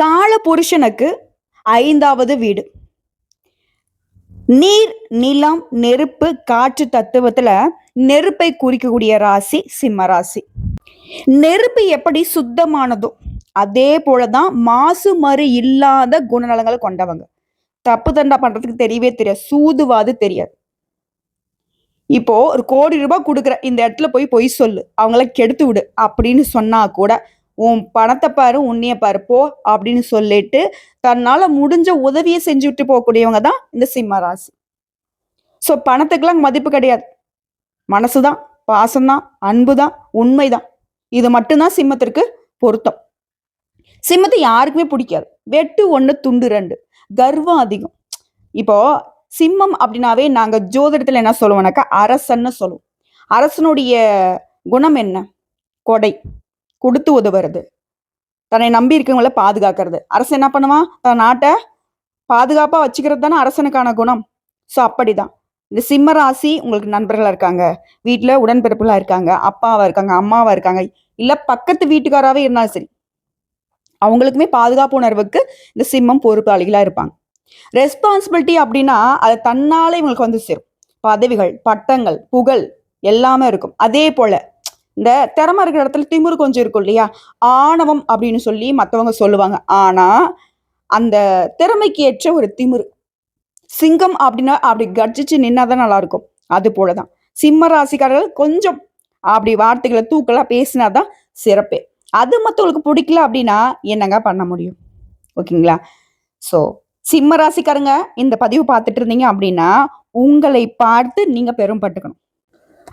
கால புருஷனுக்கு ஐந்தாவது வீடு. நீர் நிலம் நெருப்பு காற்று தத்துவத்துல நெருப்பை குறிக்கக்கூடிய ராசி சிம்ம ராசி. நெருப்பு எப்படி சுத்தமானதோ அதே போலதான் மாசு மறு இல்லாத குணநலங்களை கொண்டவங்க. தப்பு தண்டா பண்றதுக்கு தெரியவே தெரியாது சூதுவாது தெரியாது. இப்போ ஒரு கோடி ரூபாய் கொடுக்குற இந்த இடத்துல போய் பொய் சொல்லு அவங்கள கெடுத்து விடு அப்படின்னு சொன்னா கூட உன் பணத்தை பாரு உன்னைய பாரு போ அப்படின்னு சொல்லிட்டு தன்னால முடிஞ்ச உதவியை செஞ்சு விட்டு போகக்கூடியவங்க தான் இந்த சிம்ம ராசி. ஸோ பணத்துக்கெல்லாம் மதிப்பு கிடையாது. மனசு தான் பாசம்தான் உண்மை உண்மைதான். இது மட்டும்தான் சிம்மத்திற்கு பொருத்தம். சிம்மத்தை யாருக்குமே பிடிக்காது. வெட்டு ஒன்று துண்டு ரெண்டு. கர்வம் அதிகம். இப்போ சிம்மம் அப்படின்னாவே நாங்கள் ஜோதிடத்தில் என்ன சொல்லுவோம்னாக்கா அரசன்னு சொல்லுவோம். அரசனுடைய குணம் என்ன? கொடை. கொடுத்து உதவுறது. தன்னை நம்பி இருக்கவங்களை பாதுகாக்கிறது. அரசு என்ன பண்ணுவான் தன் நாட்டை பாதுகாப்பாக வச்சுக்கிறது தானே அரசனுக்கான குணம். ஸோ அப்படிதான். இந்த சிம்ம ராசி உங்களுக்கு நண்பர்களாக இருக்காங்க. வீட்டில் உடன்பிறப்புகளாக இருக்காங்க. அப்பாவாக இருக்காங்க அம்மாவாக இருக்காங்க. இல்லை பக்கத்து வீட்டுக்காராகவே இருந்தாலும் சரி. அவங்களுக்குமே பாதுகாப்பு உணர்வுக்கு இந்த சிம்மம் பொறுப்பாளிகளாக இருப்பாங்க. ரெஸ்பான்சிபிலிட்டி அப்படின்னா அது தன்னாலே இவங்களுக்கு வந்து சேரும். பதவிகள் பட்டங்கள் புகழ் எல்லாமே இருக்கும். அதே போல இந்த திறமை இருக்கிற இடத்துல திமுரு கொஞ்சம் இருக்கும் இல்லையா? ஆணவம் அப்படின்னு சொல்லி மற்றவங்க சொல்லுவாங்க. ஆனா அந்த திறமைக்கு ஏற்ற ஒரு திமிரு. சிங்கம் அப்படின்னா அப்படி கர்ஜிச்சு நின்னாதான் நல்லா இருக்கும் அது போலதான். சிம்ம ராசிக்காரர்கள் கொஞ்சம் அப்படி வார்த்தைகளை தூக்கலா பேசினாதான் சிறப்பே. அது மற்றவங்களுக்கு பிடிக்கல அப்படின்னா என்னங்க பண்ண முடியும்? ஓகேங்களா? ஸோ சிம்ம ராசிக்காரங்க இந்த பதிவு பார்த்துட்டு இருந்தீங்க அப்படின்னா உங்களை பார்த்து நீங்க பெரும்பட்டுக்கணும்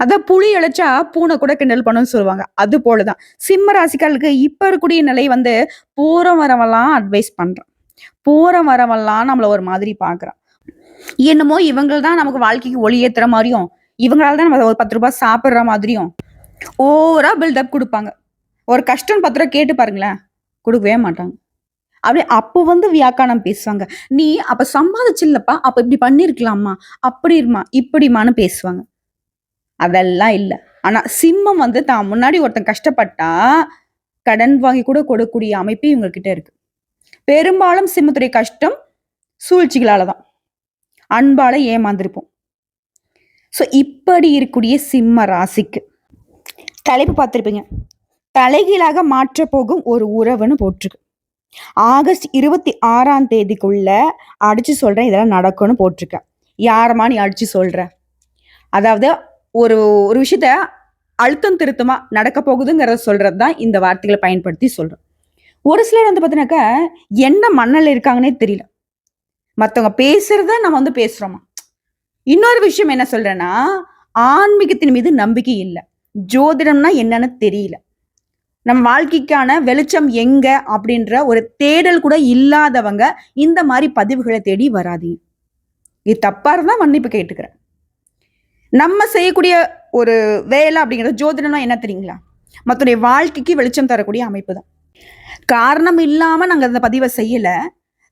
அதான் புளி இழைச்சா பூனை கூட கிண்டல் பண்ணுன்னு சொல்லுவாங்க. அது போலதான். சிம்ம ராசிக்காரர்களுக்கு இப்ப இருக்கக்கூடிய நிலை வந்து போற வரவெல்லாம் அட்வைஸ் பண்றான். போற வரவெல்லாம் நம்மள ஒரு மாதிரி பாக்குறான். என்னமோ இவங்க தான் நமக்கு வாழ்க்கைக்கு ஒளி ஏத்துற மாதிரியும் இவங்களால தான் நம்ம ஒரு பத்து ரூபாய் சாப்பிடுற மாதிரியும் ஓவரா பில்டப் கொடுப்பாங்க. ஒரு கஷ்டம் பத்து ரூபா கேட்டு பாருங்களேன் கொடுக்கவே மாட்டாங்க. அப்படியே அப்போ வந்து வியாக்கானம் பேசுவாங்க. நீ அப்ப சம்பாதிச்சில்லப்பா அப்ப இப்படி பண்ணிருக்கலாமா அப்படி இருமா இப்படிமான்னு பேசுவாங்க. அதெல்லாம் இல்லை. ஆனால் சிம்மம் வந்து தான் முன்னாடி ஒருத்தன் கஷ்டப்பட்டா கடன் வாங்கி கூட கொடுக்கக்கூடிய அமைப்பு இவங்கக்கிட்ட இருக்கு. பெரும்பாலும் சிம்மத்துடைய கஷ்டம் சூழ்ச்சிகளால தான். அன்பால ஏமாந்திருப்போம். ஸோ இப்படி இருக்கக்கூடிய சிம்ம ராசிக்கு தலைப்பு பார்த்துருப்பீங்க. தலைகீழாக மாற்ற போகும் ஒரு உறவுன்னு போட்டிருக்கு. ஆகஸ்ட் இருபத்தி ஆறாம் தேதிக்குள்ள அடிச்சு சொல்றேன் இதெல்லாம் நடக்கும்னு போட்டிருக்கேன் யாரமா நீ அடிச்சு சொல்ற? அதாவது ஒரு ஒரு விஷயத்த அழுத்தம் திருத்தமாக நடக்க போகுதுங்கிறத சொல்கிறது தான் இந்த வார்த்தைகளை பயன்படுத்தி சொல்கிறோம் ஒரு சிலர் வந்து பார்த்தீங்கன்னாக்கா என்ன மண்ணில் இருக்காங்கன்னே தெரியல. மற்றவங்க பேசுறத நம்ம வந்து பேசுகிறோமா இன்னொரு விஷயம் என்ன சொல்கிறேன்னா ஆன்மீகத்தின் மீது நம்பிக்கை இல்லை. ஜோதிடம்னா என்னன்னு தெரியல. நம்ம வாழ்க்கைக்கான வெளிச்சம் எங்க அப்படின்ற ஒரு தேடல் கூட இல்லாதவங்க இந்த மாதிரி பதிவுகளை தேடி வராதீங்க. இது தப்பாக இருந்தால் மன்னிப்பு கேட்டுக்கிறேன். நம்ம செய்யக்கூடிய ஒரு வேலை அப்படிங்கிறது ஜோதிடம்னா என்ன தெரியுங்களா? மற்றனுடைய வாழ்க்கைக்கு வெளிச்சம் தரக்கூடிய அமைப்பு தான். காரணம் இல்லாமல் நாங்கள் அந்த பதிவை செய்யலை.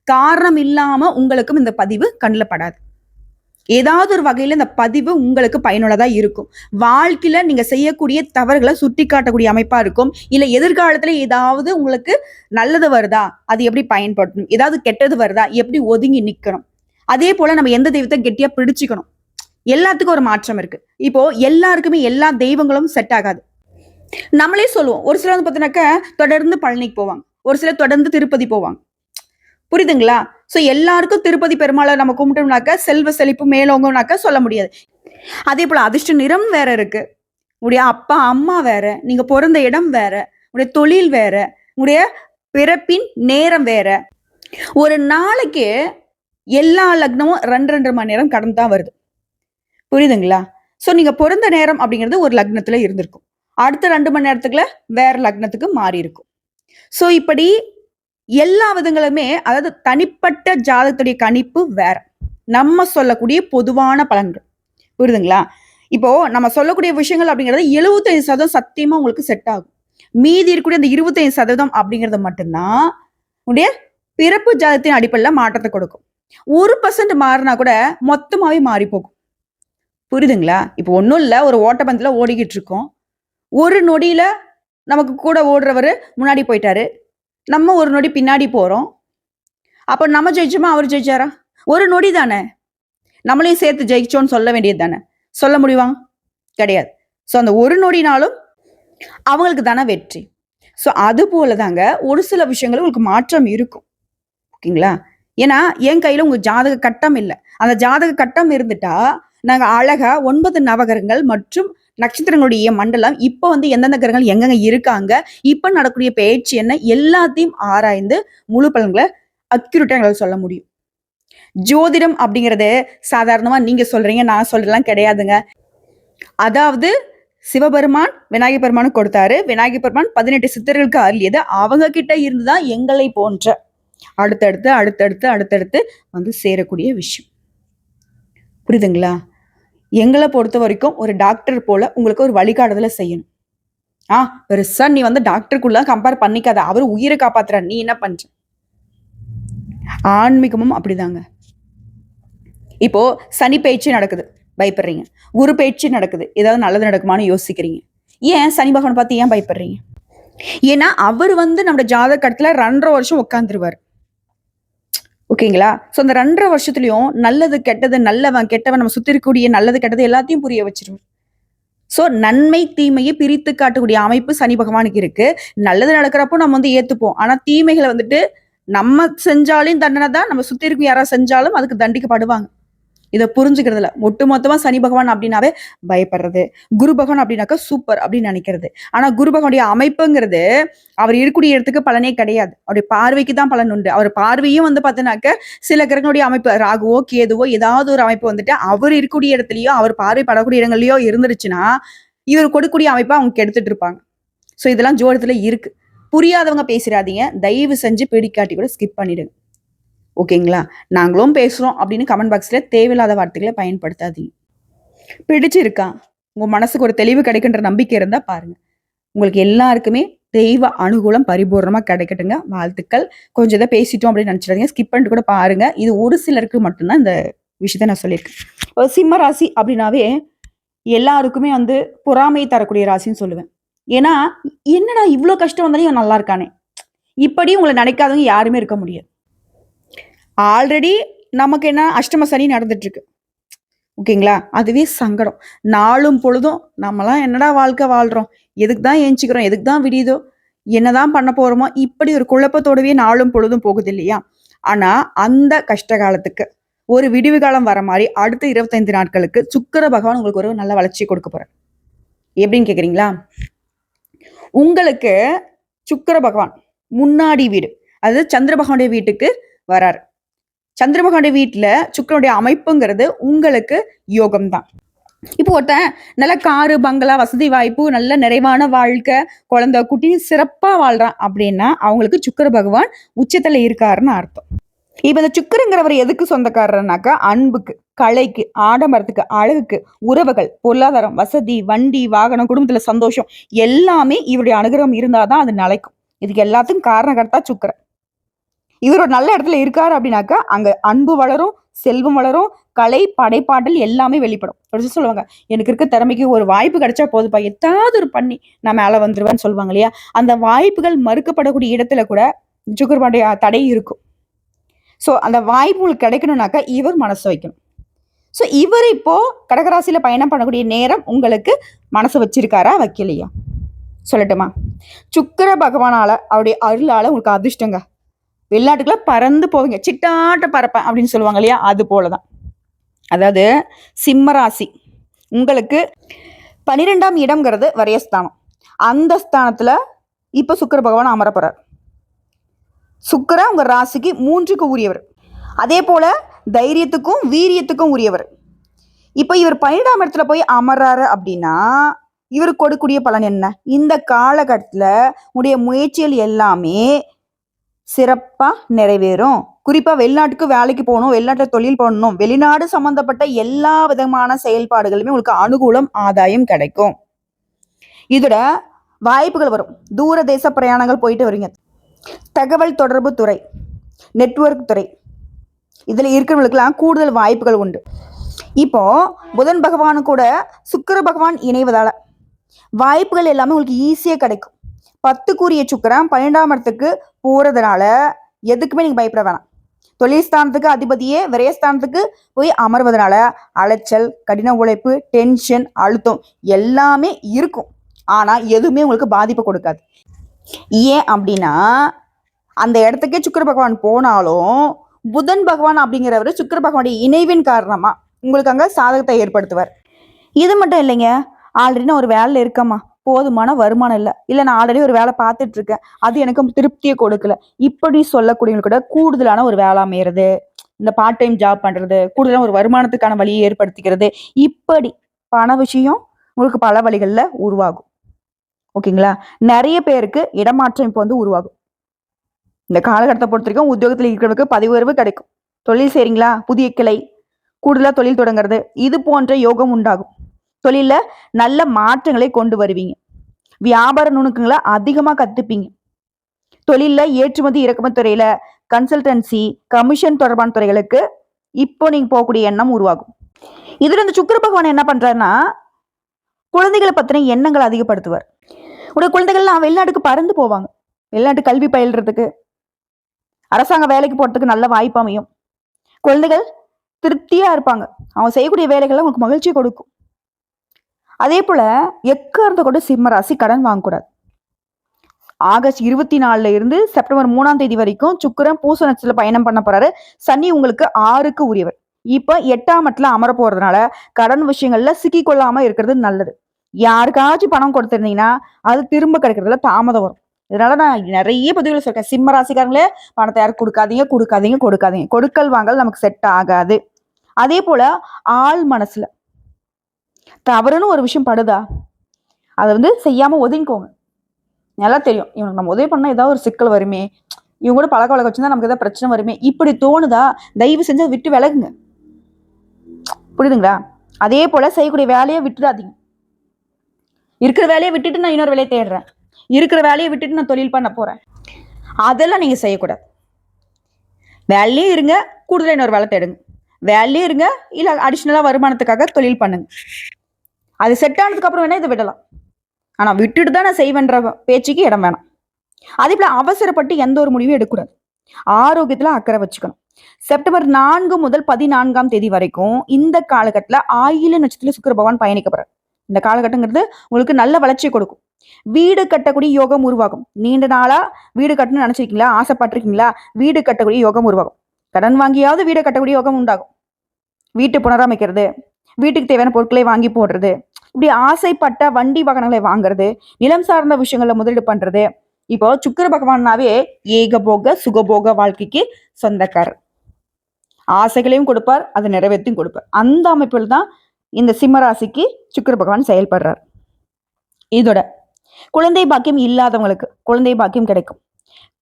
காரணம் இல்லாமல் உங்களுக்கும் இந்த பதிவு கண்ணில் படாது. ஏதாவது ஒரு வகையில் இந்த பதிவு உங்களுக்கு பயனுள்ளதாக இருக்கும். வாழ்க்கையில் நீங்கள் செய்யக்கூடிய தவறுகளை சுட்டி காட்டக்கூடிய அமைப்பாக இருக்கும். இல்லை எதிர்காலத்தில் ஏதாவது உங்களுக்கு நல்லது வருதா? அது எப்படி பயன்படுத்தணும்? ஏதாவது கெட்டது வருதா? எப்படி ஒதுங்கி நிற்கணும் அதே போல் நம்ம எந்த தெய்வத்தை கெட்டியாக பிடிச்சிக்கணும்? எல்லாத்துக்கும் ஒரு மாற்றம் இருக்கு. இப்போ எல்லாருக்குமே எல்லா தெய்வங்களும் செட் ஆகாது. நம்மளே சொல்லுவோம் ஒரு சிலர் வந்து பார்த்தீங்கன்னாக்க தொடர்ந்து பழனிக்கு போவாங்க ஒரு சிலர் தொடர்ந்து திருப்பதி போவாங்க. புரியுதுங்களா? ஸோ எல்லாருக்கும் திருப்பதி பெருமாளை நம்ம கும்பிட்டோம்னாக்க செல்வ செழிப்பு மேலோங்கனாக்கா சொல்ல முடியாது. அதே போல அதிர்ஷ்ட நிறம் வேற இருக்கு. உடைய அப்பா அம்மா வேற நீங்க பிறந்த இடம் வேற உடைய தொழில் வேற உடைய பிறப்பின் நேரம் வேற. ஒரு நாளைக்கு எல்லா லக்னமும் ரெண்டு ரெண்டு மணி நேரம் கடந்து தான் வருது. புரியுதுங்களா? ஸோ நீங்க பிறந்த நேரம் அப்படிங்கிறது ஒரு லக்னத்துல இருந்திருக்கும். அடுத்த ரெண்டு மணி நேரத்துக்குள்ள வேற லக்னத்துக்கு மாறி இருக்கும் ஸோ இப்படி எல்லா விதங்களுமே அதாவது தனிப்பட்ட ஜாதகத்துடைய கணிப்பு வேற. நம்ம சொல்லக்கூடிய பொதுவான பலன்கள். புரியுதுங்களா? இப்போ நம்ம சொல்லக்கூடிய விஷயங்கள் அப்படிங்கிறது எழுபத்தைந்து சதவீதம் சத்தியமா உங்களுக்கு செட் ஆகும். மீதி இருக்கக்கூடிய அந்த இருபத்தைந்து சதவீதம் அப்படிங்கிறது மட்டும்தான் உடைய பிறப்பு ஜாதகத்தின் அடிப்படையில் மாற்றத்தை கொடுக்கும். ஒரு பர்சன்ட் மாறினா கூட மொத்தமாவே மாறி போகும். புரியுதுங்களா இப்போ ஒன்றும் இல்லை ஒரு ஓட்டப்பந்தில் ஓடிக்கிட்டு இருக்கோம் ஒரு நொடியில் நமக்கு கூட ஓடுறவர் முன்னாடி போயிட்டாரு. நம்ம ஒரு நொடி பின்னாடி போகிறோம் அப்போ நம்ம ஜெயிச்சோமா? அவர் ஜெயிச்சாரா? ஒரு நொடி தானே. நம்மளையும் சேர்த்து ஜெயிச்சோன்னு சொல்ல வேண்டியது தானே. சொல்ல முடியுமா? கிடையாது. ஸோ அந்த ஒரு நொடினாலும் அவங்களுக்கு தானே வெற்றி. ஸோ அது போல தாங்க ஒரு சில விஷயங்கள் உங்களுக்கு மாற்றம் இருக்கும். ஓகேங்களா? ஏன்னா என் கையில் உங்கள் ஜாதக கட்டம் இல்லை. அந்த ஜாதக கட்டம் இருந்துட்டா நாங்கள் அழகாக ஒன்பது நவகிரகங்கள் மற்றும் நட்சத்திரங்களுடைய மண்டலம் இப்போ வந்து எந்தெந்த கிரகங்கள் எங்கெங்க இருக்காங்க இப்போ நடக்கக்கூடிய பயிற்சி என்ன எல்லாத்தையும் ஆராய்ந்து முழு பலன்களை அக்யூரேட்டாக எங்களால் சொல்ல முடியும். ஜோதிடம் அப்படிங்கிறது சாதாரணமாக நீங்கள் சொல்கிறீங்க நான் சொல்கிறலாம் கிடையாதுங்க. அதாவது சிவபெருமான் விநாயகர் பெருமானுக்கு கொடுத்தாரு. விநாயகர் பெருமான் பதினெட்டு சித்தர்களுக்கு அருளியது. அவங்க கிட்ட இருந்துதான் எங்களை போன்ற அடுத்தடுத்து அடுத்தடுத்து அடுத்தடுத்து வந்து சேரக்கூடிய விஷயம். புரியுதுங்களா? எங்களை பொறுத்த வரைக்கும் ஒரு டாக்டர் போல உங்களுக்கு ஒரு வழிகாட்டுதலை செய்யணும். ஆ பெருசா நீ வந்து டாக்டருக்குள்ள கம்பேர் பண்ணிக்காத. அவர் உயிரை காப்பாத்துற நீ என்ன பண்ற? ஆன்மீகமும் அப்படிதாங்க. இப்போ சனி பயிற்சி நடக்குது. பயப்படுறீங்க. குரு பயிற்சி நடக்குது. ஏதாவது நல்லது நடக்குமான்னு யோசிக்கிறீங்க. ஏன் சனி பகவான் பார்த்து ஏன் பயப்படுறீங்க? ஏன்னா அவர் வந்து நம்ம ஜாதக ரெண்டரை வருஷம் உட்காந்துருவார் ஓகேங்களா? ஸோ அந்த ரெண்டரை வருஷத்துலையும் நல்லது கெட்டது நல்லவன் கெட்டவன் நம்ம சுற்றி இருக்கக்கூடிய நல்லது கெட்டது எல்லாத்தையும் புரிய வச்சிருவோம் ஸோ நன்மை தீமையை பிரித்து காட்டக்கூடிய அமைப்பு சனி பகவானுக்கு இருக்கு. நல்லது நடக்கிறப்போ நம்ம வந்து ஏத்துப்போம். ஆனால் தீமைகளை வந்துட்டு நம்ம செஞ்சாலையும் தண்டனை தான் நம்ம சுற்றி இருக்கும் யாராவது செஞ்சாலும் அதுக்கு தண்டிக்கப்படுவாங்க. இதை புரிஞ்சுக்கிறதுல. ஒட்டு மொத்தமா சனி பகவான் அப்படின்னாவே பயப்படுறது. குரு பகவான் அப்படின்னாக்கா சூப்பர் அப்படின்னு நினைக்கிறது. ஆனா குரு பகவானுடைய அமைப்புங்கிறது அவர் இருக்கக்கூடிய இடத்துக்கு பலனே கிடையாது. அவருடைய பார்வைக்கு தான் பலன் உண்டு. அவர் பார்வையும் வந்து பார்த்தீங்கன்னாக்க சில கிரகங்களுடைய அமைப்பு ராகுவோ கேதுவோ ஏதாவது ஒரு அமைப்பு வந்துட்டு அவர் இருக்கக்கூடிய இடத்துலயோ அவர் பார்வை படக்கூடிய இடங்கள்லயோ இருந்துருச்சுன்னா இவர் கொடுக்கக்கூடிய அமைப்பை அவங்க கெடுத்துட்டு இருப்பாங்க. ஸோ இதெல்லாம் ஜோடத்துல இருக்கு. புரியாதவங்க பேசிடாதீங்க தயவு செஞ்சு பிடிக்காட்டி கூட ஸ்கிப் பண்ணிடுங்க. ஓகேங்களா? நாங்களும் பேசுகிறோம் அப்படின்னு கமெண்ட் பாக்ஸில் தேவையில்லாத வார்த்தைகளை பயன்படுத்தாதீங்க. பிடிச்சிருக்கா? உங்கள் மனசுக்கு ஒரு தெளிவு கிடைக்கின்ற நம்பிக்கை இருந்தால் பாருங்கள் உங்களுக்கு எல்லாருக்குமே தெய்வ அனுகூலம் பரிபூர்ணமாக கிடைக்கட்டுங்க. வாழ்த்துக்கள். கொஞ்சம் இதை பேசிட்டோம் அப்படின்னு நினச்சிடாதீங்க. ஸ்கிப் பண்ணிட்டு கூட பாருங்கள் இது ஒரு சிலருக்கு மட்டும்தான் இந்த விஷயத்த நான் சொல்லியிருக்கேன். சிம்ம ராசி அப்படின்னாவே எல்லாருக்குமே வந்து பொறாமையை தரக்கூடிய ராசின்னு சொல்லுவேன். ஏன்னா என்னடா இவ்வளோ கஷ்டம் வந்தாலும் இவன் நல்லா இருக்கானே? இப்படி உங்களை நினைக்காதவங்க யாருமே இருக்க முடியாது. ஆல்ரெடி நமக்கு என்ன? அஷ்டம சனி நடந்துட்டுருக்கு. ஓகேங்களா? அதுவே சங்கடம். நாளும் பொழுதும் நம்மலாம் என்னடா வாழ்க்கை வாழ்கிறோம் எதுக்கு தான் ஏஞ்சிக்கிறோம்? எதுக்கு தான் விடியுதோ? என்னதான் பண்ண போகிறோமோ இப்படி ஒரு குழப்பத்தோடவே நாளும் பொழுதும் போகுது இல்லையா? ஆனால் அந்த கஷ்ட காலத்துக்கு ஒரு விடிவு காலம் வர மாதிரி அடுத்த இருபத்தைந்து நாட்களுக்கு சுக்கிர பகவான் உங்களுக்கு ஒரு நல்ல வளர்ச்சி கொடுக்க போறார். எப்படின்னு கேட்குறீங்களா உங்களுக்கு சுக்கிர பகவான் முன்னாடி வீடு அதாவது சந்திர பகவானுடைய வீட்டுக்கு வராரு. சந்திர வீட்டில் சுக்கரனுடைய சுக்கிரனுடைய அமைப்புங்கிறது உங்களுக்கு யோகம் தான் இப்போ ஒருத்தன் நல்ல காரு பங்களா வசதி வாய்ப்பு நல்ல நிறைவான வாழ்க்கை குழந்தை குட்டி சிறப்பாக வாழ்றான் அப்படின்னா அவங்களுக்கு சுக்கிர பகவான் உச்சத்தில் இருக்காருன்னு அர்த்தம். இப்போ இந்த சுக்கருங்கிறவர் எதுக்கு சொந்தக்காரர்னாக்கா அன்புக்கு கலைக்கு ஆடம்பரத்துக்கு அழகுக்கு உறவுகள் பொருளாதாரம் வசதி வண்டி வாகனம் குடும்பத்தில் சந்தோஷம் எல்லாமே இவருடைய அனுகிரகம் இருந்தாதான் அது நிலைக்கும். இதுக்கு எல்லாத்துக்கும் காரணகர்த்தா சுக்கரன். இவர் ஒரு நல்ல இடத்துல இருக்காரு அப்படின்னாக்கா அங்க அன்பு வளரும் செல்வம் வளரும் கலை படைப்பாட்டல் எல்லாமே வெளிப்படும். ஒரு சொல்லுவாங்க எனக்கு இருக்க திறமைக்கு ஒரு வாய்ப்பு கிடைச்சா போதுப்பா எதாவது ஒரு பண்ணி நான் மேலே வந்துடுவேன்னு சொல்லுவாங்க இல்லையா? அந்த வாய்ப்புகள் மறுக்கப்படக்கூடிய இடத்துல கூட சுக்கரபாண்டிய தடை இருக்கும். ஸோ அந்த வாய்ப்பு உங்களுக்கு கிடைக்கணும்னாக்கா இவர் மனசு வைக்கணும். ஸோ இவர் இப்போ கடகராசியில் பயணம் பண்ணக்கூடிய நேரம் உங்களுக்கு மனசு வச்சிருக்காரா வைக்கலையா? சொல்லட்டுமா? சுக்கிர பகவானால அவருடைய அருளால உங்களுக்கு அதிர்ஷ்டங்க. வெளிநாட்டுக்குள்ள பறந்து போவீங்க. சிட்டாட்ட பறப்பேன் அப்படின்னு சொல்லுவாங்க இல்லையா? அது போலதான். அதாவது சிம்மராசி உங்களுக்கு பன்னிரெண்டாம் இடம்ங்கிறது வரையஸ்தானம். அந்த ஸ்தானத்தில் இப்போ சுக்கிர பகவான் அமர போறார். சுக்கிர உங்க ராசிக்கு மூன்றுக்கு உரியவர். அதே போல் தைரியத்துக்கும் வீரியத்துக்கும் உரியவர். இப்போ இவர் பன்னிரெண்டாம் இடத்துல போய் அமர்றாரு அப்படின்னா இவர் கொடுக்கூடிய பலன் என்ன? இந்த காலகட்டத்தில் உடைய முயற்சிகள் எல்லாமே சிறப்பா நிறைவேறும். குறிப்பா வெளிநாட்டுக்கு வேலைக்கு போகணும் வெளிநாட்டுல தொழில் பண்ணணும் வெளிநாடு சம்பந்தப்பட்ட எல்லா விதமான செயல்பாடுகளுமே உங்களுக்கு அனுகூலம் ஆதாயம் கிடைக்கும். இதோட வாய்ப்புகள் வரும். தூர தேச பிரயாணங்கள் போயிட்டு வரீங்க. தகவல் தொடர்பு துறை நெட்வொர்க் துறை. இதில் இருக்கிறவங்களுக்கெல்லாம் கூடுதல் வாய்ப்புகள் உண்டு. இப்போ புதன் பகவானு கூட சுக்கிர பகவான் இணைவதால வாய்ப்புகள் எல்லாமே உங்களுக்கு ஈஸியாக கிடைக்கும். பத்துக்குரிய சுக்கரம் பன்னெண்டாம் இடத்துக்கு போகிறதுனால எதுக்குமே நீங்கள் பயப்பட வேணாம். தொழில் ஸ்தானத்துக்கு அதிபதியே விரயஸ்தானத்துக்கு போய் அமர்வதனால அலைச்சல் கடின உழைப்பு டென்ஷன் அழுத்தம் எல்லாமே இருக்கும். ஆனால் எதுவுமே உங்களுக்கு பாதிப்பு கொடுக்காது. ஏன் அப்படின்னா அந்த இடத்துக்கே சுக்கர பகவான் போனாலும் புதன் பகவான் அப்படிங்கிறவர் சுக்கிர பகவானுடைய இணைவின் காரணமாக உங்களுக்கு அங்கே சாதகத்தை ஏற்படுத்துவார். இது மட்டும் இல்லைங்க ஆல்ரெடி நான் ஒரு வேலையில் இருக்கம்மா. போதுமான வருமானம் இல்லை. இல்லை நான் ஆல்ரெடி ஒரு வேலை பார்த்துட்டு இருக்கேன் அது எனக்கு திருப்தியை கொடுக்கல. இப்படி சொல்லக்கூடியவங்க கூட கூடுதலான ஒரு வேலை அமையிறது. இந்த பார்ட் டைம் ஜாப் பண்றது கூடுதலான ஒரு வருமானத்துக்கான வழியை ஏற்படுத்திக்கிறது. இப்படி பண விஷயம் உங்களுக்கு பல வழிகளில் உருவாகும். ஓகேங்களா? நிறைய பேருக்கு இடமாற்றம் இப்போ வந்து உருவாகும். இந்த காலகட்டத்தை பொறுத்த வரைக்கும் உத்தியோகத்தில் இருக்கிறவங்களுக்கு பதவி உயர்வு கிடைக்கும். தொழில் செய்றீங்களா? புதிய கிளை. கூடுதலாக தொழில் தொடங்குறது. இது போன்ற யோகம் உண்டாகும். தொழிலில் நல்ல மாற்றங்களை கொண்டு வருவீங்க. வியாபார நுணுக்கங்களை அதிகமாக கற்றுப்பீங்க தொழிலில் ஏற்றுமதி இறக்குமதி துறையில் கன்சல்டன்சி கமிஷன் தொடர்பான துறைகளுக்கு இப்போ நீங்க போகக்கூடிய எண்ணம் உருவாகும். இதுல இந்த சுக்கிர பகவான் என்ன பண்றாருன்னா குழந்தைகளை பத்தின எண்ணங்களை அதிகப்படுத்துவார். உடைய குழந்தைகள்லாம் வெளிநாட்டுக்கு பறந்து போவாங்க. வெளிநாட்டு கல்வி பயில்றதுக்கு அரசாங்க வேலைக்கு போறதுக்கு நல்ல வாய்ப்பு அமையும். குழந்தைகள் திருப்தியா இருப்பாங்க. அவங்க செய்யக்கூடிய வேலைகள் உங்களுக்கு மகிழ்ச்சி கொடுக்கும். அதே போல் எக்காரத்தை கொண்டு சிம்ம ராசி கடன் வாங்கக்கூடாது. ஆகஸ்ட் இருபத்தி நாலுல இருந்து செப்டம்பர் மூணாம் தேதி வரைக்கும் சுக்கரன் பூச நட்சத்திர பயணம் பண்ண போறாரு. சனி உங்களுக்கு ஆறுக்கு உரியவர். இப்போ எட்டாம் இடத்துல அமர போறதுனால கடன் விஷயங்கள்ல சிக்கி கொள்ளாம இருக்கிறது நல்லது. யாருக்காச்சும் பணம் கொடுத்துருந்தீங்கன்னா அது திரும்ப கிடைக்கிறதுல தாமதம் வரும். இதனால நான் நிறைய பதிவுகள் சொல்றேன் சிம்ம ராசிக்காரங்களே பணத்தை யாரும் கொடுக்காதீங்க கொடுக்காதீங்க கொடுக்காதீங்க. கொடுக்கல் வாங்கல் நமக்கு செட் ஆகாது. அதே போல ஆள் மனசுல தவறுன்னு ஒரு விஷயம் படுதா? அதை வந்து செய்யாமல் ஒதுங்கிக்கோங்க. நல்லா தெரியும். இவனுக்கு நம்ம உதவி பண்ணால் ஏதாவது ஒரு சிக்கல் வருமே. இவங்க கூட பழக்க வழக்க வச்சுருந்தா நமக்கு ஏதாவது பிரச்சனை வருமே. இப்படி தோணுதா? தயவு செஞ்சு அதை விட்டு விலகுங்க. புரியுதுங்களா? அதே போல் செய்யக்கூடிய வேலையை விட்டுடாதீங்க இருக்கிற வேலையை விட்டுட்டு நான் இன்னொரு வேலையை தேடுறேன். இருக்கிற வேலையை விட்டுட்டு நான் தொழில் பண்ண போறேன். அதெல்லாம் நீங்கள் செய்யக்கூடாது. வேலையும் இருங்க கூடுதலாக இன்னொரு வேலை தேடுங்க. வேலையும் இருங்க இல்லை அடிஷ்னலாக வருமானத்துக்காக தொழில் பண்ணுங்க. அது செட் ஆனதுக்கு அப்புறம் வேணா இதை விடலாம். ஆனா விட்டுட்டு தான் நான் செய்வேன்ற பேச்சுக்கு இடம் வேணாம். அதே போல அவசரப்பட்டு எந்த ஒரு முடிவும் எடுக்கக்கூடாது. ஆரோக்கியத்துல அக்கறை வச்சுக்கணும். செப்டம்பர் நான்கு முதல் பதினான்காம் தேதி வரைக்கும் இந்த காலகட்டத்துல ஆயில நட்சத்திர சுக்கர பகவான் பயணிக்க இந்த காலகட்டங்கிறது உங்களுக்கு நல்ல வளர்ச்சியை கொடுக்கும். வீடு கட்டக்கூடிய யோகம் உருவாகும். நீண்ட நாளா வீடு கட்டணும்னு நினைச்சிருக்கீங்களா? ஆசைப்பட்டிருக்கீங்களா? வீடு கட்டக்கூடிய யோகம் உருவாகும். கடன் வாங்கியாவது வீடு கட்டக்கூடிய யோகம் உண்டாகும். வீட்டு புனரமைக்கிறது வீட்டுக்கு தேவையான பொருட்களை வாங்கி போடுறது. இப்படி ஆசைப்பட்ட வண்டி வாகனங்களை வாங்குறது நிலம் சார்ந்த விஷயங்களில் முதலீடு பண்றது. இப்போ சுக்கிர பகவானாவே ஏகபோக சுகபோக வாழ்க்கைக்கு சொந்தக்காரர். ஆசைகளையும் கொடுப்பார் அதை நிறைவேற்றியும் கொடுப்பார். அந்த அமைப்பில் தான் இந்த சிம்மராசிக்கு சுக்கர சுக்கிர பகவான் செயல்படுறார். இதோட குழந்தை பாக்கியம் இல்லாதவங்களுக்கு குழந்தை பாக்கியம் கிடைக்கும்.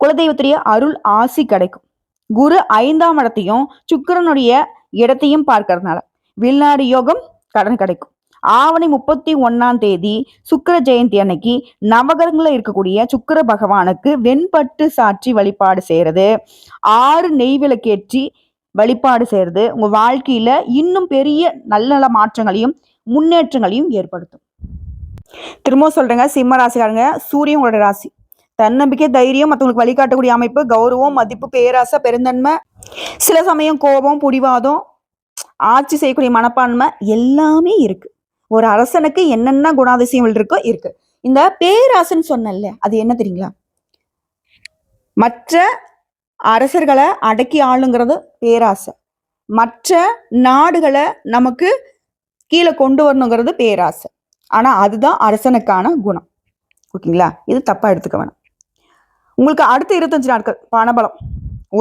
குலதெய்வத்துடைய அருள் ஆசி கிடைக்கும். குரு ஐந்தாம் இடத்தையும் சுக்கிரனுடைய இடத்தையும் பார்க்கறதுனால. வெளிநாடு யோகம் கடன் கிடைக்கும். ஆவணி முப்பத்தி ஒன்னாம் தேதி சுக்கிர ஜெயந்தி அன்னைக்கு நவகரங்களில் இருக்கக்கூடிய சுக்கிர பகவானுக்கு வெண்பட்டு சாற்றி வழிபாடு செய்கிறது ஆறு நெய் விளக்கேற்றி வழிபாடு செய்கிறது உங்க வாழ்க்கையில இன்னும் பெரிய நல்ல நல்ல மாற்றங்களையும் முன்னேற்றங்களையும் ஏற்படுத்தும். திரும்ப சொல்றேங்க சிம்ம ராசிக்காரங்க சூரியன் உங்களோட ராசி. தன்னம்பிக்கை தைரியம் மற்றவங்களுக்கு வழிகாட்டக்கூடிய அமைப்பு கௌரவம் மதிப்பு பேராசை பெருந்தன்மை. சில சமயம் கோபம் புடிவாதம் ஆட்சி செய்யக்கூடிய மனப்பான்மை எல்லாமே இருக்கு. ஒரு அரசனுக்கு என்னென்ன குணாதிசயங்கள் இருக்கோ இருக்கு. இந்த பேராசைன்னு சொன்னேன்ல அது என்ன தெரியுங்களா? மற்ற அரசர்களை அடக்கி ஆளுங்கிறது பேராசை மற்ற நாடுகளை நமக்கு கீழே கொண்டு வரணுங்கிறது பேராசை ஆனா அதுதான் அரசனுக்கான குணம். ஓகேங்களா? இது தப்பா எடுத்துக்க வேணாம். உங்களுக்கு அடுத்த இருபத்தஞ்சு நாட்கள். பணபலம்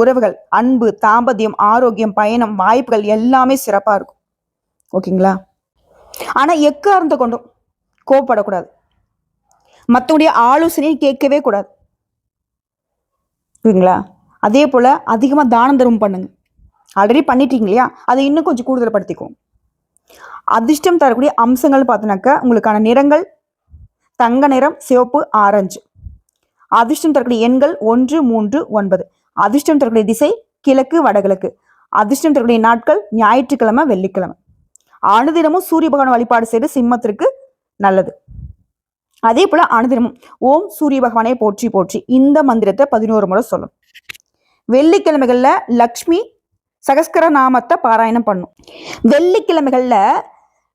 உறவுகள் அன்பு தாம்பத்தியம் ஆரோக்கியம் பயணம் வாய்ப்புகள் எல்லாமே சிறப்பாக இருக்கும். ஓகேங்களா? ஆனால் எக்காரணத்தை கொண்டும் கோவப்படக்கூடாது. மற்றவங்களுடைய ஆலோசனையை கேட்கவே கூடாது. ஓகேங்களா அதே போல் அதிகமாக தானம் தர்மம் பண்ணுங்க. ஆல்ரெடி பண்ணிட்டீங்க இல்லையா? அதை இன்னும் கொஞ்சம் கூடுதல் படுத்திக்கும் அதிர்ஷ்டம் தரக்கூடிய அம்சங்கள் பார்த்தோன்னாக்கா உங்களுக்கான நிறங்கள் தங்க நிறம் சிவப்பு ஆரஞ்சு. அதிர்ஷ்டம் தரக்கூடிய எண்கள் ஒன்று மூன்று ஒன்பது. அதிர்ஷ்டம் தரக்கூடிய திசை கிழக்கு வடகிழக்கு. அதிர்ஷ்டம் தரக்கூடிய நாட்கள் ஞாயிற்றுக்கிழமை வெள்ளிக்கிழமை. அனுதினமும் சூரிய பகவான் வழிபாடு செய்து சிம்மத்திற்கு நல்லது. அதே போல அனுதினமும் ஓம் சூரிய பகவானை போற்றி போற்றி இந்த மந்திரத்தை பதினோரு முறை சொல்லும். வெள்ளிக்கிழமைகள்ல லக்ஷ்மி சகஸ்கர நாமத்தை பாராயணம் பண்ணும். வெள்ளிக்கிழமைகள்ல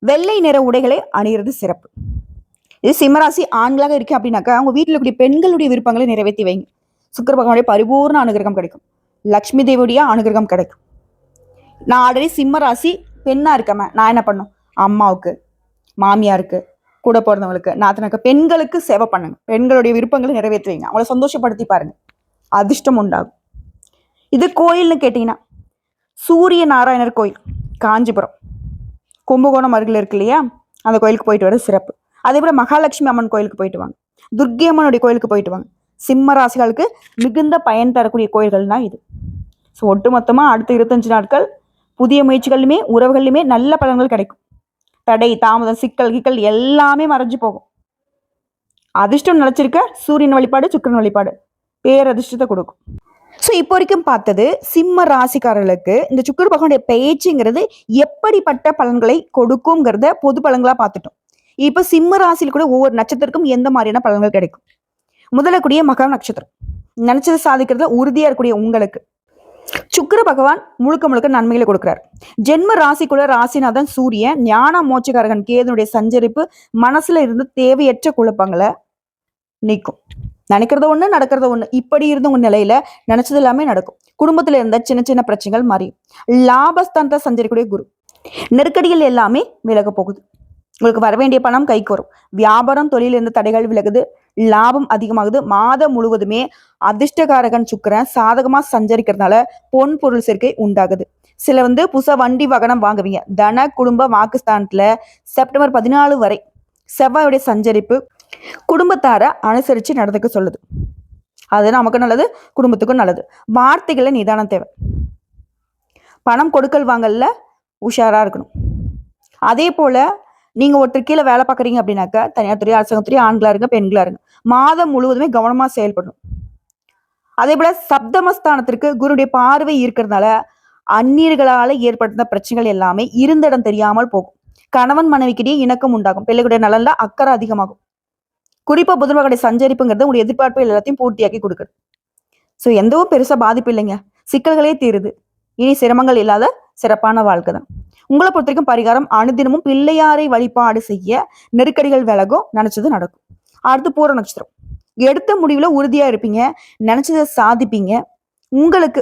வெள்ளை நிற உடைகளை அணிகிறது சிறப்பு. இது சிம்மராசி ஆண்களாக இருக்கு அப்படின்னாக்கா அவங்க வீட்டில் இருக்கக்கூடிய பெண்களுடைய விருப்பங்களை நிறைவேற்றி வைங்க. சுக்கர பகவானுடைய பரிபூர்ண அனுகிரகம் கிடைக்கும். லக்ஷ்மி தேவியுடைய அனுகிரகம் கிடைக்கும். நான் ஆல்ரெடி சிம்மராசி பெண்ணா இருக்கமே நான் என்ன பண்ணும்? அம்மாவுக்கு மாமியாருக்கு கூட பிறந்தவங்களுக்கு நாத்தனாக்கு பெண்களுக்கு சேவை பண்ணுங்க பெண்களுடைய விருப்பங்களை நிறைவேற்றுவீங்க. அவங்கள சந்தோஷப்படுத்தி பாருங்க. அதிர்ஷ்டம் உண்டாகும். இது கோயில்னு கேட்டிங்கன்னா சூரிய நாராயணர் கோயில் காஞ்சிபுரம். கும்பகோணம் அருகில் இருக்கு இல்லையா? அந்த கோயிலுக்கு போயிட்டு வர சிறப்பு. அதே போல மகாலட்சுமி அம்மன் கோயிலுக்கு போயிட்டு வாங்க. துர்கி அம்மனுடைய கோயிலுக்கு போயிட்டு வாங்க. சிம்ம ராசிகளுக்கு மிகுந்த பயன் தரக்கூடிய கோயில்கள்னா இது. ஸோ ஒட்டுமொத்தமாக அடுத்த இருபத்தஞ்சு நாட்கள் புதிய முயற்சிகள்லையுமே உறவுகளிலுமே நல்ல பலன்கள் கிடைக்கும். தடை தாமதம் சிக்கல் கிக்கல் எல்லாமே மறைஞ்சு போகும். அதிர்ஷ்டம் நினைச்சிருக்க சூரியன் வழிபாடு சுக்கரன் வழிபாடு பேரதிர்ஷ்டத்தை கொடுக்கும். ஸோ இப்போ வரைக்கும் பார்த்தது சிம்ம ராசிக்காரர்களுக்கு இந்த சுக்கர பகவானுடைய பேச்சுங்கிறது எப்படிப்பட்ட பலன்களை கொடுக்குங்கிறத பொது பலன்களா பார்த்துட்டோம். இப்போ சிம்ம ராசியில் கூட ஒவ்வொரு நட்சத்திரக்கும் எந்த மாதிரியான பலன்கள் கிடைக்கும்? முதலக்கூடிய மகர நட்சத்திரம். நினைச்சது சாதிக்கிறதுல உறுதியா இருக்கக்கூடிய உங்களுக்கு. சுக்கிர பகவான் முழுக்க முழுக்க நன்மைகளை கொடுக்கிறார். ஜென்ம ராசிக்குள்ள ராசிநாதன் சூரியன் ஞான மோட்சகாரகன் கேதனுடைய சஞ்சரிப்பு மனசுல இருந்து தேவையற்ற குழப்பங்களை நீக்கும். நினைக்கிறத ஒண்ணு நடக்கிறத ஒண்ணு இப்படி இருந்த உங்க நிலையில நினைச்சது எல்லாமே நடக்கும். குடும்பத்துல இருந்த சின்ன சின்ன பிரச்சனைகள் மாறியும் லாபஸ்தானத்தை சஞ்சரிக்கக்கூடிய குரு. நெருக்கடிகள் எல்லாமே விலக போகுது. உங்களுக்கு வர வேண்டிய பணம் கைக்கு வரும். வியாபாரம் தொழில் இருந்த தடைகள் விலகுது. லாபம் அதிகமாகுது. மாதம் முழுவதுமே அதிர்ஷ்டகாரகன் சுக்கிரன் சாதகமா சஞ்சரிக்கிறதுனால பொன் பொருள் சேர்க்கை உண்டாகுது. சில வந்து புதுசா வண்டி வாகனம் வாங்குவீங்க. தன குடும்ப வாக்குஸ்தானத்துல செப்டம்பர் பதினாலு வரை செவ்வாயுடைய சஞ்சரிப்பு குடும்பத்தார அனுசரிச்சு நடந்துக்க சொல்லுது. அது நமக்கு நல்லது குடும்பத்துக்கும் நல்லது. வார்த்தைகளை நிதானம் தேவை. பணம் கொடுக்கல் வாங்கல்ல உஷாரா இருக்கணும். அதே போல நீங்க ஒருத்தர் கீழே வேலை பார்க்குறீங்க அப்படின்னாக்கா தனியார் துறை அரசாங்க துறை ஆண்களா இருங்க பெண்களா இருங்க. மாதம் முழுவதுமே கவனமா செயல்படணும். அதே போல சப்தமஸ்தானத்திற்கு குருடைய பார்வை இருக்கிறதுனால அந்நியர்களால ஏற்படுத்த பிரச்சனைகள் எல்லாமே இருந்த இடம் தெரியாமல் போகும். கணவன் மனைவிக்கிடையே இணக்கம் உண்டாகும். பிள்ளைகளுடைய நலன்ல அக்கறை அதிகமாகும். குறிப்பா புதன்வகடை சஞ்சரிப்புங்கிறது உங்களுடைய எதிர்பார்ப்பு எல்லாத்தையும் பூர்த்தியாக்கி கொடுக்குது. ஸோ எந்தவும் பெருசா பாதிப்பு இல்லைங்க. சிக்கல்களே தீருது. இனி சிரமங்கள் இல்லாத சிறப்பான வாழ்க்கை தான். உங்களை பொறுத்த வரைக்கும் பரிகாரம் அனுதினமும் பிள்ளையாரை வழிபாடு செய்ய நெருக்கடிகள் விலகும் நினைச்சது நடக்கும். அடுத்து பூர நட்சத்திரம். எடுத்த முடிவுல உறுதியா இருப்பீங்க நினைச்சதை சாதிப்பீங்க. உங்களுக்கு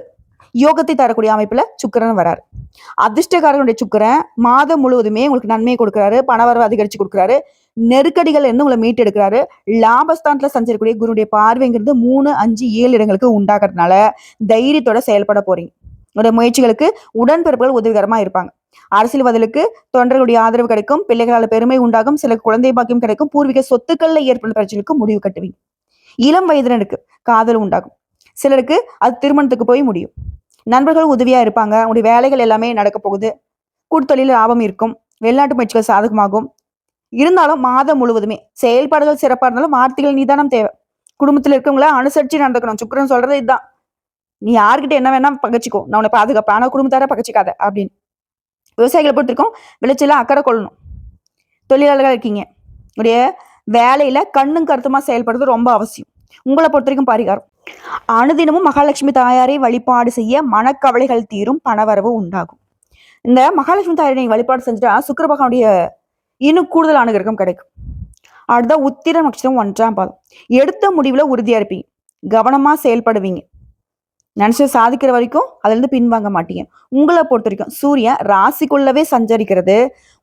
யோகத்தை தரக்கூடிய அமைப்புல சுக்கரன் வராரு. அதிர்ஷ்டக்காரனுடைய சுக்கிரன் மாதம் முழுவதுமே உங்களுக்கு நன்மையை கொடுக்குறாரு பணவரவு அதிகரிச்சு கொடுக்குறாரு நெருக்கடிகள் என்ன உங்களை மீட்டெடுக்கிறாரு லாபஸ்தானத்துல சஞ்சரிக்கூடிய குருடைய பார்வைங்கிறது மூணு அஞ்சு ஏழு இடங்களுக்கு உண்டாகிறதுனால தைரியத்தோட செயல்பட போறீங்க. உங்களுடைய முயற்சிகளுக்கு உடன்பிறப்புகள் உதவிகரமாக இருப்பாங்க. அரசியல்வாதிகளுக்கு தொண்டர்களுடைய ஆதரவு கிடைக்கும் பிள்ளைகளால் பெருமை உண்டாகும் சில குழந்தை பாக்கியம் கிடைக்கும் பூர்வீக சொத்துக்கள்ல ஏற்படும் பிரச்சனைக்கு முடிவு கட்டுவீங்க. இளம் வயதினருக்கு காதல் உண்டாகும். சிலருக்கு அது திருமணத்துக்கு போய் முடியும். நண்பர்கள் உதவியா இருப்பாங்க. உங்களுடைய வேலைகள் எல்லாமே நடக்க போகுது. கூட்டத்தொழில் லாபம் இருக்கும். வெளிநாட்டு முயற்சிகள் சாதகமாகும். இருந்தாலும் மாதம் முழுவதுமே செயல்பாடுகள் சிறப்பாக இருந்தாலும் வார்த்தைகள் நிதானம் தேவை. குடும்பத்தில் இருக்கவங்கள அனுசரிச்சு நடந்துக்கணும். சுக்கரன் சொல்றது இதுதான். நீ யார்கிட்ட என்ன வேணா பகச்சிக்கோ. நான் உன்னை பாதுகாப்பான. ஆனா குடும்பத்தார பகச்சிக்காத அப்படின்னு. விவசாயிகளை பொறுத்திருக்கோம். விளைச்சல அக்கறை கொள்ளணும். தொழிலாளர்கள் இருக்கீங்க. உடைய வேலையில கண்ணும் கருத்துமா செயல்படுறது ரொம்ப அவசியம். உங்களை பொறுத்த வரைக்கும் பரிகாரம். அனுதினமும் மகாலட்சுமி தாயாரை வழிபாடு செய்ய மனக்கவலைகள் தீரும் பணவரவு உண்டாகும். இந்த மகாலட்சுமி தாயாரை நீங்கள் வழிபாடு செஞ்சுட்டா சுக்கிர பகவானுடைய இன்னும் கூடுதல் அனுகிரகம் கிடைக்கும். அடுத்த உத்திர நட்சத்திரம் ஒன்றாம் பாதம். எடுத்த முடிவுல உறுதியா இருப்பீங்க. கவனமா செயல்படுவீங்க. நினைச்சது சாதிக்கிற வரைக்கும் அதுலேருந்து பின்வாங்க மாட்டீங்க. உங்களை பொறுத்த வரைக்கும் சூரியன் ராசிக்குள்ளவே சஞ்சரிக்கிறது.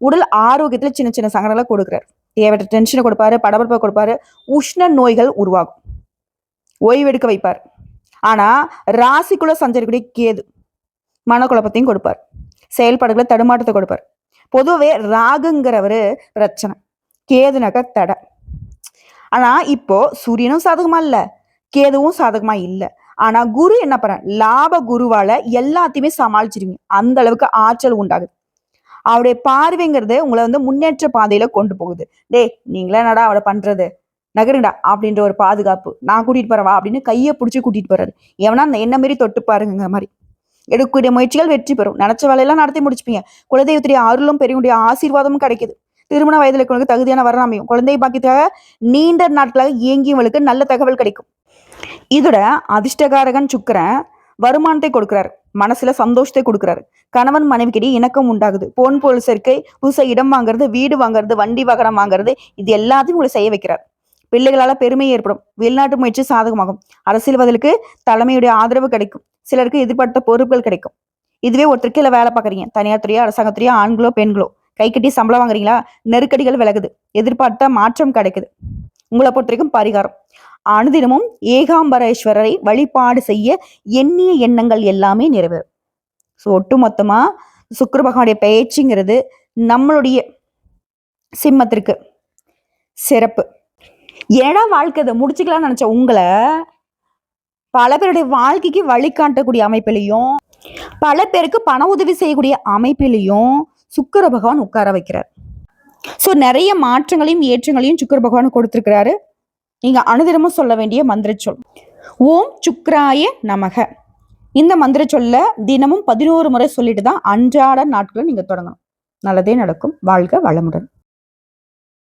உடல் ஆரோக்கியத்தில் சின்ன சின்ன சங்கடங்களை கொடுக்குறாரு. தேவையற்ற டென்ஷனை கொடுப்பாரு படபடப்பை கொடுப்பாரு உஷ்ண நோய்கள் உருவாகும். ஓய்வெடுக்க வைப்பார். ஆனால் ராசிக்குள்ளே சஞ்சரிக்கூடிய கேது மனக்குழப்பத்தையும் கொடுப்பார். செயல்பாடுகளை தடுமாற்றத்தை கொடுப்பார். பொதுவே ராகுங்கிறவர் பிரச்சனை கேதுனாக்க தடை. ஆனால் இப்போ சூரியனும் சாதகமாக இல்லை கேதுவும் சாதகமாக இல்லை. ஆனா குரு என்ன பண்ற? லாப குருவால எல்லாத்தையுமே சமாளிச்சிருவீங்க. அந்த அளவுக்கு ஆற்றல் உண்டாகுது. அவருடைய பார்வைங்கிறது உங்களை வந்து முன்னேற்ற பாதையில கொண்டு போகுது. டேய் நீங்களே நடா அவளை பண்றது? நகருங்கடா அப்படின்ற ஒரு பாதுகாப்பு. நான் கூட்டிட்டு போறவா அப்படின்னு கையை பிடிச்சி கூட்டிட்டு போறாரு. எவனா அந்த என்ன மாரி தொட்டு பாருங்கிற மாதிரி. எடுக்கக்கூடிய முயற்சிகள் வெற்றி பெறும். நினைச்ச வேலையெல்லாம் நடத்தி முடிச்சுப்பீங்க. குலதெய்வத்துடைய அருளும் பெரியவங்களுடைய ஆசீர்வாதமும் கிடைக்குது. திருமண வயதில் இருக்கிறவங்களுக்கு தகுதியான வரன் அமையும் குழந்தை பாக்கியத்துக்காக நீண்ட நாட்களாக இயங்கியவங்களுக்கு நல்ல தகவல் கிடைக்கும். இதோட அதிர்ஷ்டகாரகன் சுக்கிரன் வருமானத்தை கொடுக்கிறார். மனசுல சந்தோஷத்தை கொடுக்குறாரு. கணவன் மனைவிக்கிட்டே இணக்கம் உண்டாகுது. பொன் பொருள் சேர்க்கை புதுசாக இடம் வாங்குறது வீடு வாங்குறது வண்டி வாகனம் வாங்குறது இது எல்லாத்தையும் உங்களை செய்ய வைக்கிறார். பிள்ளைகளால பெருமை ஏற்படும். வெளிநாட்டு முயற்சி சாதகமாகும். அரசியல்வாதிகளுக்கு தலைமையுடைய ஆதரவு கிடைக்கும். சிலருக்கு எதிர்பார்த்த பொறுப்புகள் கிடைக்கும். இதுவே ஒருத்தருக்கு இல்லை வேலை பார்க்குறீங்க. தனியார் துறையோ அரசாங்கத்துறையோ ஆண்களோ பெண்களோ. கை கட்டி சம்பளம் வாங்குறீங்களா? நெருக்கடிகள் விலகுது. எதிர்பார்த்த மாற்றம் கிடைக்குது. உங்களை பொறுத்த வரைக்கும் பரிகாரம். அனுதினமும் ஏகாம்பரேஸ்வரரை வழிபாடு செய்ய எண்ணிய எண்ணங்கள் எல்லாமே நிறைவேறும். ஸோ ஒட்டுமொத்தமா சுக்கர பகவானுடைய பயிற்சிங்கிறது நம்மளுடைய சிம்மத்திற்கு சிறப்பு. ஏடா வாழ்க்கை இதை முடிச்சுக்கலாம்னு நினச்ச உங்களை பல பேருடைய வாழ்க்கைக்கு வழிகாட்டக்கூடிய அமைப்பிலையும் பல பேருக்கு பண உதவி செய்யக்கூடிய அமைப்பிலையும் சுக்கர பகவான் உட்கார வைக்கிறார். ஸோ நிறைய மாற்றங்களையும் ஏற்றங்களையும் சுக்கர பகவான் கொடுத்துருக்கிறாரு. நீங்கள் அனுதினமும் சொல்ல வேண்டிய மந்திர சொல் ஓம் சுக்ராய நமக. இந்த மந்திர சொல்ல தினமும் பதினோரு முறை சொல்லிட்டு தான் அன்றாட நாட்களை நீங்கள் தொடங்கணும். நல்லதே நடக்கும். வாழ்க வளமுடன்.